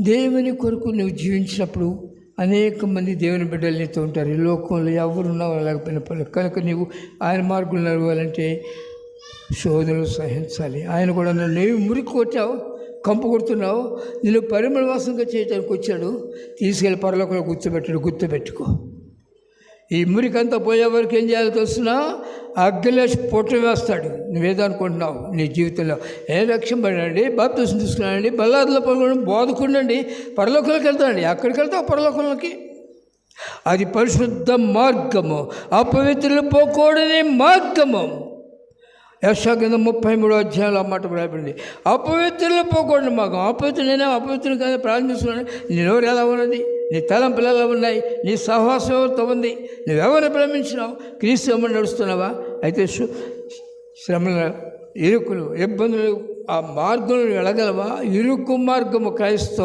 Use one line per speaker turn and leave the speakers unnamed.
దేవుని కొరకు నువ్వు జీవించినప్పుడు అనేక మంది దేవుని బిడ్డలు నీతో ఉంటారు. ఈ లోకంలో ఎవరు ఉన్నా లేకపోయినా పర్లేదు. కనుక నీవు ఆయన మార్గంలో నడవాలంటే శోధనలు సహించాలి. ఆయన కూడా నన్ను నీవు మురికి కొట్టావు కంపు కొడుతున్నావు నేను పరిమళ వాసనగా చేయడానికి వచ్చాడు. తీసుకెళ్ళి పరలోకంలో గుర్తుపెట్టాడు. గుర్తుపెట్టుకో. ఈ మురికంతా పోయే వరకు ఏం చేయాలి వస్తున్నా అగ్గిలేసి పొట్టు వేస్తాడు. నువ్వేదనుకుంటున్నావు? నీ జీవితంలో ఏ లక్ష్యం పడండి బాప్తీసం తీసుకున్నానండి బల్లాదులో పడుకోండి బోధకుండండి పరలోకంలోకి వెళ్తానండి అక్కడికి వెళ్తావు పరలోకంలోకి? అది పరిశుద్ధ మార్గము. అపవిత్రులు పోకూడని మార్గము. యశా కింద ముప్పై మూడో అధ్యాయంలో ఆ రాబడింది అపవిత్రులు పోకూడని మార్గం. అపవిత్రులు నేనే అపవిత్రులు కానీ ప్రారంభిస్తున్నాను నేను ఎలా ఉన్నది? నీ తలం పిల్లలు ఉన్నాయి నీ సహవాసంతో ఉంది నువ్వెవరు ప్రేమించినావు క్రీస్తు ఎమ్మని నడుస్తున్నావా? అయితే శ్రమల ఇరుకులు ఇబ్బందులు ఆ మార్గంలో వెళ్ళగలవా? ఇరుకు మార్గము క్రైస్తవ